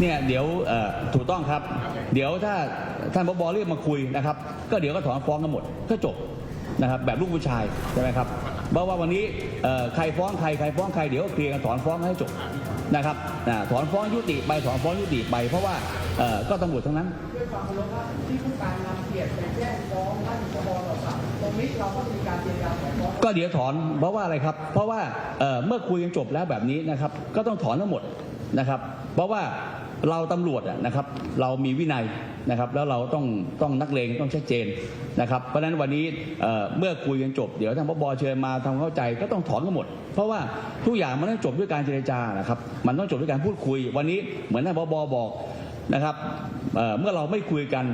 เนี่ยเดี๋ยวถูกต้องครับ เดี๋ยวถ้าท่านบเรียกมาคุยนะครับ ก็เดี๋ยวก็ถอนฟ้องกันหมดก็จบนะครับแบบลูกผู้ชายใช่ไหมครับเพราะว่าวันนี้ใครฟ้องใครใครฟ้องใครเดี๋ยวเคลียร์กันถอนฟ้องให้จบนะครับถอนฟ้องยุติไปถอนฟ้องยุติไป เพราะว่าก็ตำรวจทั้งนั้นด้วยความเคารพครับที่ผู้การนำเกียรติไปแจ้งฟ้องท่านพบต่อศาลตรงนี้เราก็มีการเจรจาถอนฟ้องก็เดี๋ยวถอนเพราะว่าอะไรครับ เพราะว่าเมื่อคุยกันจบแล้วแบบนี้นะครับ ก็ต้องถอนทั้งหมดนะครับ เพราะว่า เราตำรวจนะครับ เรามีวินัยนะครับ แล้วเราต้องต้องนักเลงต้องชัดเจนนะครับ เพราะฉะนั้นวันนี้เเมื่อคุยกันจบเดี๋ยวทางพบเชิญมาทำเข้าใจก็ต้องถอนกันหมด เพราะว่าทุกอย่างมันต้องจบด้วยการเจรจานะครับ มันต้องจบด้วยการพูดคุย วันนี้เหมือนท่านพบบอกนะครับเเมื่อเราไม่คุยกัน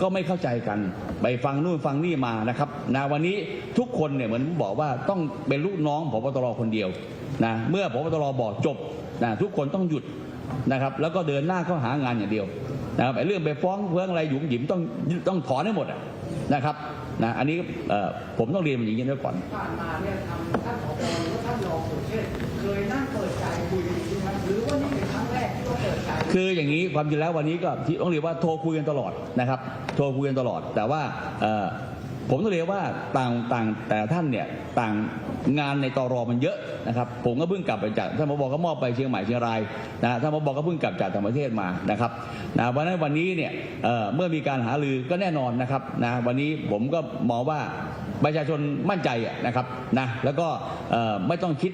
ก็ไม่เข้าใจกันไปฟังนู่นฟังนี่มานะครับนะวันนี้ทุกคนเนี่ยเหมือนบอกว่าต้องเป็นลูกน้องพบตรคนเดียวนะเมื่อพบตรบอกจบนะทุกคนต้องหยุด นะครับ แล้วก็เดินหน้าเข้าหางานอย่างเดียวนะครับไอ้เรื่องไปฟ้องเพื่องอะไรหยุมหยิมต้องต้องถอนให้หมดอะนะครับนะอันนี้เอ่อผมต้องเรียนมันอย่างนี้ด้วยก่อนผ่านมาเนี่ยทางท่านผบหรือว่าท่านรองสุเชษฐ์เคยนั่งเปิดใจคุยกันจริงไหมหรือว่านี่เป็นครั้งแรกที่ต้องเปิดใจคืออย่างนี้ความจริงแล้ววันนี้ก็ที่ต้องเรียกว่าโทรคุยกันตลอดนะครับ โทรคุยกันตลอด แต่ว่าเอ่อ ผมต้องเรียกว่าต่างต่างแต่ท่านเนี่ยต่างงานในตรอมันเยอะนะครับผมก็เพิ่งกลับไปจากท่านผบก็มอบไปเชียงใหม่เชียงรายนะท่านผบก็เพิ่งกลับจากต่างประเทศมานะครับนะวันนั้นวันนี้เนี่ยเอ่อเมื่อมีการหารือก็แน่นอนนะครับนะวันนี้ผมก็มองว่าประชาชนมั่นใจนะครับนะแล้วก็เอ่อไม่ต้องคิด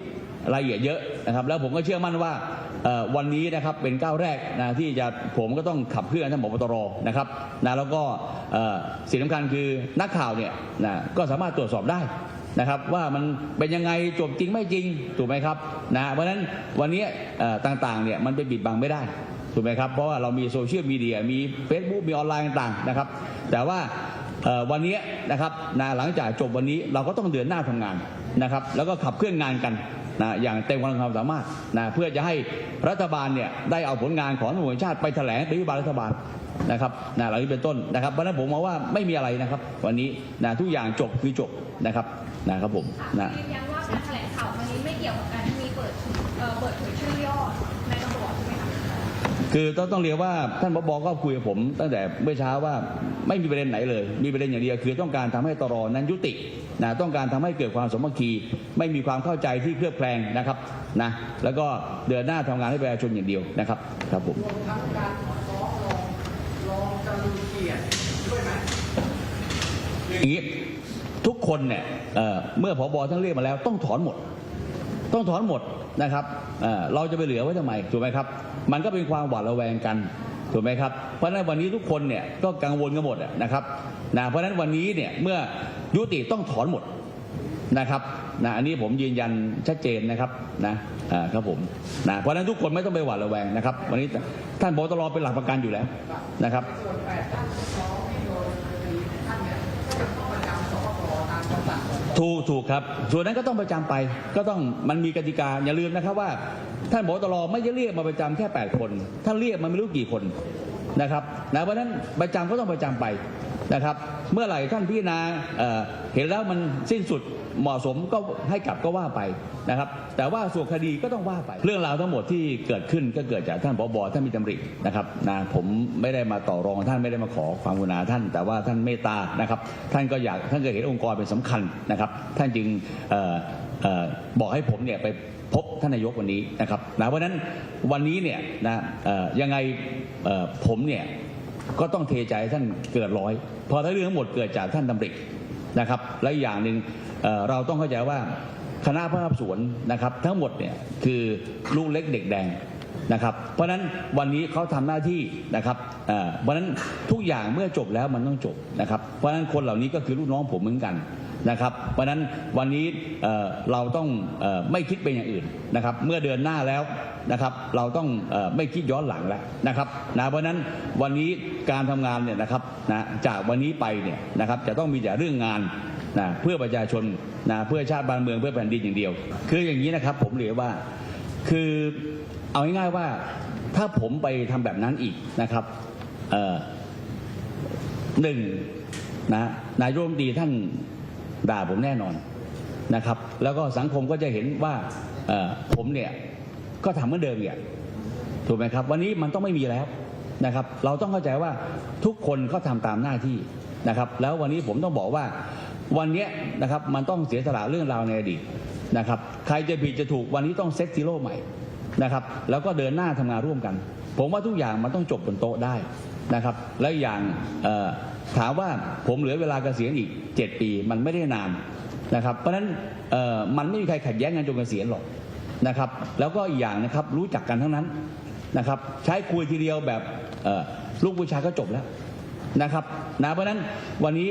รายละเอียดเยอะนะครับแล้วผมก็เชื่อมั่นว่า วันนี้นะครับเป็นก้าวแรกนะที่จะผมก็ต้องขับเคลื่อนท่านผบตรนะครับนะแล้วก็สิ่งสำคัญคือนักข่าวเนี่ยนะก็สามารถตรวจสอบได้นะครับว่ามันเป็นยังไงจบจริงไม่จริงถูกไหมครับนะเพราะฉะนั้นวันนี้ต่างๆเนี่ยมันไปปิดบังไม่ได้ถูกไหมครับเพราะว่าเรามีโซเชียลมีเดียมี Facebook มีออนไลน์ต่างๆนะครับ แต่ว่าวันนี้นะครับนะหลังจากจบวันนี้เราก็ต้องเดินหน้าทำงานนะครับ แล้วก็ขับเคลื่อนงานกัน นะอย่างเต็มกำลังความสามารถนะเพื่อจะให้รัฐบาลเนี่ยได้เอาผลงานของตำรวจชาติไปแถลงนโยบายรัฐบาลนะครับนะเหล่านี้เป็นต้นนะครับเพราะนั้นผมมองว่าไม่มีอะไรนะครับ วันนี้นะทุกอย่างจบคือจบนะครับนะครับผมนะยืนยันว่าการแถลงข่าวครั้งนี้ไม่เกี่ยวกับการที่มีเปิดเอ่อเปิดเผยชื่อย่อในตำรวจใช่ไหมคะคือต้องต้องเรียกว่าท่านบบก็คุยกับผมตั้งแต่เมื่อเช้าว่าไม่มีประเด็นไหนเลย มีประเด็นอย่างเดียวคือต้องการทำให้ตรอนั้นยุติ นะต้องการทำให้เกิดความสมัคคีไม่มีความเข้าใจที่เคลือบแคลงนะครับนะแล้วก็เดินหน้าทำงานให้ประชาชนอย่างเดียวนะครับครับผมทั้งการถอนฟ้องรองรองจรูนเกียรติด้วยไหมอย่างนี้ทุกคนเนี่ยเเมื่อผบท่านเรียกมาแล้วต้องถอนหมด ต้องถอนหมดนะครับเเราจะไปเหลือไว้ทำไมถูกไหมครับ มันก็เป็นความหวาดระแวงกันถูกไหมครับเพราะฉะนั้นวันนี้ทุกคนเนี่ยก็กังวลกันหมดนะครับ นะเพราะฉะนั้นวันนี้เนี่ยเมื่อยุติต้องถอนหมดนะครับนะอันนี้ผมยืนยันชัดเจนนะครับนะครับผมนะเพราะฉะนั้นทุกคนไม่ต้องไปหวาดระแวงนะครับ วันนี้ท่านบตรเป็นหลักประกันอยู่แล้วนะครับท่านฟ้องที่โดนคดีในท่านก็ต้องประจำสปปตามคำสั่งของถูกถูกครับ ส่วนนั้นก็ต้องประจำไป ก็ต้องมันมีกติกาอย่าลืมนะครับว่า ท่านบตรไม่ได้เรียกมาประจำแค่ 8 คน ท่านเรียกมาไม่รู้กี่คนนะครับนะเพราะฉะนั้นประจำก็ต้องประจำไป นะครับ เมื่อไหร่ท่านพิจารณาเห็นแล้วมันสิ้นสุดเหมาะสมก็ให้กลับก็ว่าไปนะครับ แต่ว่าส่วนคดีก็ต้องว่าไป เรื่องราวทั้งหมดที่เกิดขึ้นก็เกิดจากท่านบอบท่านมีตำรินะครับนะผมไม่ได้มาต่อรองท่านไม่ได้มาขอความกรุณาท่าน แต่ว่าท่านเมตตานะครับ ท่านก็อยากท่านเก็เห็นองค์กรเป็นสำคัญนะครับ ท่านจึงออบอกให้ผมเนี่ยไปพบท่านนายกวันนี้นะครับนะเพราะนั้นวันนี้เนี่ยนะยังไงผมเนี่ย ก็ต้องเทใจให้ท่านเกิดร้อยเพราะถ้าเรื่องทั้งหมดเกิดจากท่านดำรินะครับ และอย่างหนึ่งเเราต้องเข้าใจว่าคณะภาพสวนนะครับ ทั้งหมดเนี่ยคือลูกเล็กเด็กแดงนะครับ เพราะฉะนั้นวันนี้เขาทำหน้าที่นะครับเอ่อเพราะฉะนั้นทุกอย่างเมื่อจบแล้วมันต้องจบนะครับ เพราะฉะนั้นคนเหล่านี้ก็คือลูกน้องผมเหมือนกัน นะครับ เพราะนั้นวันนี้เเราต้องออไม่คิดเป็นอย่างอื่นนะครับ เมื่อเดือนหน้าแล้วนะครับเราต้องออไม่คิดย้อนหลังแล้วนะครับนะเพราะนั้นวันนี้การทำงานเนี่ยนะครับนะจากวันนี้ไปเนี่ยนะครับจะต้องมีแต่เรื่องงานนะเพื่อประชาชนนะเพื่อชาติบ้านเมืองเพื่อแผ่นดินอย่างเดียว คืออย่างนี้นะครับผมเรียกว่าคือเอาง่ายๆว่าถ้าผมไปทำแบบนั้นอีกนะครับหนึ่งนะนายกรัฐมนตรีท่าน ด่าผมแน่นอนนะครับ แล้วก็สังคมก็จะเห็นว่าผมเนี่ยก็ทำเหมือนเดิมเนี่ยถูกถูกไหมครับ วันนี้มันต้องไม่มีแล้วนะครับ เราต้องเข้าใจว่าทุกคนเขาทำตามหน้าที่นะครับ แล้ววันนี้ผมต้องบอกว่าวันนี้นะครับมันต้องเสียสละเรื่องราวในอดีตนะครับ ใครจะผิดจะถูกวันนี้ต้องเซตซีโร่ใหม่นะครับ แล้วก็เดินหน้าทำงานร่วมกัน ผมว่าทุกอย่างมันต้องจบบนโต๊ะได้ นะครับ และอย่างถามว่าผมเหลือเวลาเกษียณอีก 7 ปีมันไม่ได้นานนะครับ เพราะฉะนั้นมันไม่มีใครขัดแย้งกันจนเกษียณหรอกนะครับ แล้วก็อีกอย่างนะครับรู้จักกันทั้งนั้นนะครับ ใช้คุยทีเดียวแบบลูกผู้ชายก็จบแล้วนะครับนะเพราะนั้นวันนี้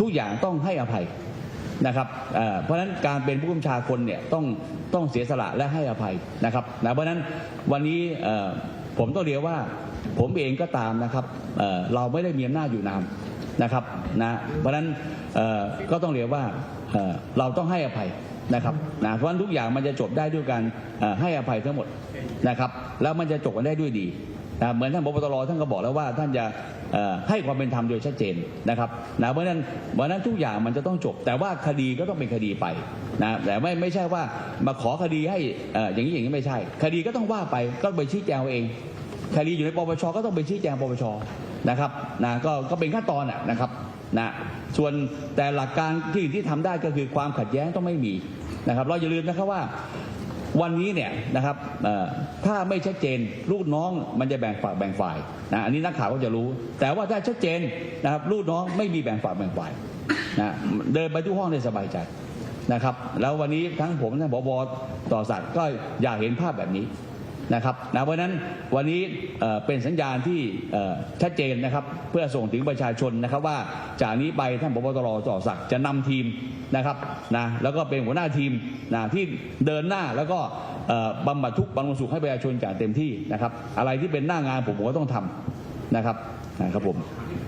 ทุกอย่างต้องให้อภัยนะครับเพราะฉะนั้นการเป็นผู้กำชาคนเนี่ยต้องต้องเสียสละและให้อภัยนะครับนะเพราะฉะนั้นวันนี้ ผมต้องเรียกว่าผมเองก็ตามนะครับเเราไม่ได้มีอำนาจอยู่นานนะครับนะเพราะฉะนั้นก็ต้องเรียกว่าเเราต้องให้อภัยนะครับนะเพราะนั้นทุกอย่างมันจะจบได้ด้วยการให้อภัยทั้งหมดนะครับ แล้วมันจะจบกันได้ด้วยดี นะเหมือนท่านพบตรท่านก็บอกแล้วว่าท่านจะให้ความเป็นธรรมโดยชัดเจนนะครับนะเพราะนั้นเพราะนั้นทุกอย่างมันจะต้องจบ แต่ว่าคดีก็ต้องเป็นคดีไปนะแต่ไม่ไม่ใช่ว่ามาขอคดีให้ออย่างนี้อย่างนี้ไม่ใช่ คดีก็ต้องว่าไปก็ไปชี้แจงเอง คดีอยู่ในปปชก็ต้องไปชี้แจงปปชนะครับนะก็ก็เป็นขั้นตอนนะครับนะส่วนแต่หลักการที่ที่ทำได้ก็คือความขัดแย้งต้องไม่มีนะครับ เราอย่าลืมนะครับว่า วันนี้เนี่ยนะครับถ้าไม่ชัดเจนลูกน้องมันจะแบ่งฝักแบ่งฝ่ายนะอันนี้นักข่าวก็จะรู้ แต่ว่าถ้าชัดเจนนะครับลูกน้องไม่มีแบ่งฝักแบ่งฝ่ายนะเดินไปทุกห้องได้สบายใจนะครับ แล้ววันนี้ทั้งผมทั้งบอบต่อสัตว์ก็อยากเห็นภาพแบบนี้ นะครับนะเพราะนั้นวันนี้เป็นสัญญาณที่ชัดเจนนะครับเพื่อส่งถึงประชาชนนะครับว่าจากนี้ไปท่านพบตรต่อศักดิ์จะนำทีมนะครับนะแล้วก็เป็นหัวหน้าทีมนะที่เดินหน้าแล้วก็บำบัดทุกข์บำรุงสุขให้ประชาชนอย่าเต็มที่นะครับอะไรที่เป็นหน้างานผมผมก็ต้องทำนะครับนะครับผม